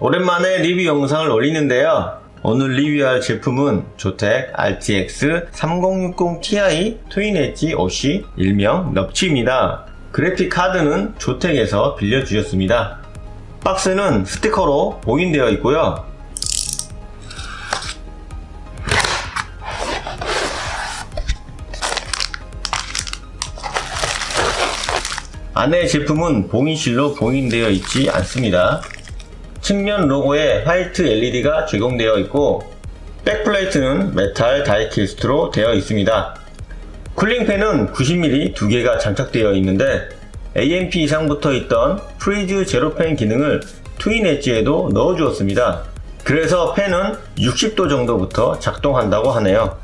오랜만에 리뷰 영상을 올리는데요. 오늘 리뷰할 제품은 조텍 RTX 3060 Ti 트윈 엣지 OC 일명 넙치입니다. 그래픽 카드는 조텍에서 빌려주셨습니다. 박스는 스티커로 봉인되어 있고요. 안에 제품은 봉인실로 봉인되어 있지 않습니다. 측면 로고에 화이트 LED가 제공되어 있고 백플레이트는 메탈 다이캐스트로 되어 있습니다. 쿨링팬은 90mm 두 개가 장착되어 있는데 AMP 이상부터 있던 프리즈 제로팬 기능을 트윈 엣지에도 넣어 주었습니다. 그래서 팬은 60도 정도부터 작동한다고 하네요.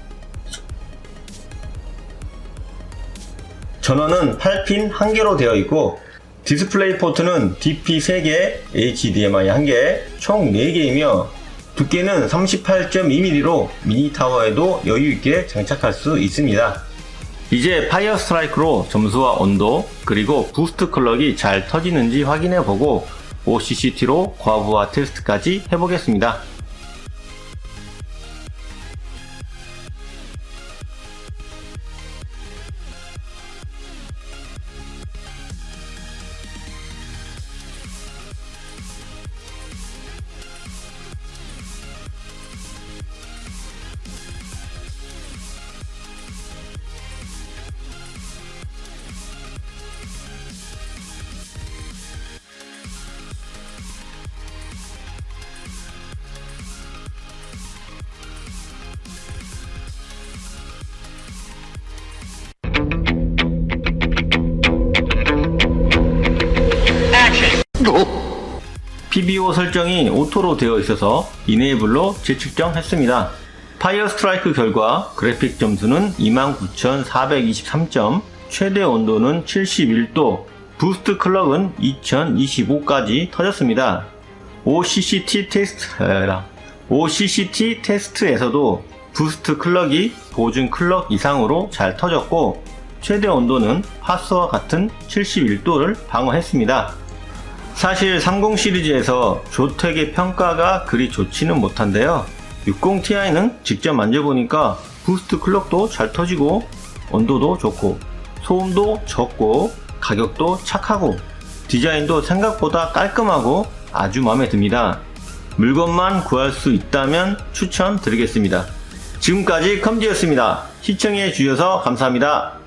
전원은 8핀 1개로 되어 있고 디스플레이 포트는 DP 3개, HDMI 1개, 총 4개이며 두께는 38.2mm로 미니 타워에도 여유있게 장착할 수 있습니다. 이제 파이어 스트라이크로 점수와 온도 그리고 부스트 클럭이 잘 터지는지 확인해보고 OCCT로 과부하 테스트까지 해보겠습니다. PBO 설정이 오토로 되어 있어서 이네이블로 재측정했습니다. 파이어 스트라이크 결과 그래픽 점수는 29,423점, 최대 온도는 71도, 부스트 클럭은 2025까지 터졌습니다. OCCT 테스트, 라 OCCT 테스트에서도 부스트 클럭이 보준 클럭 이상으로 잘 터졌고, 최대 온도는 파스와 같은 71도를 방어했습니다. 사실 30 시리즈에서 조텍의 평가가 그리 좋지는 못한데요. 60ti는 직접 만져보니까 부스트 클럭도 잘 터지고 온도도 좋고 소음도 적고 가격도 착하고 디자인도 생각보다 깔끔하고 아주 마음에 듭니다. 물건만 구할 수 있다면 추천드리겠습니다. 지금까지 컴지였습니다. 시청해 주셔서 감사합니다.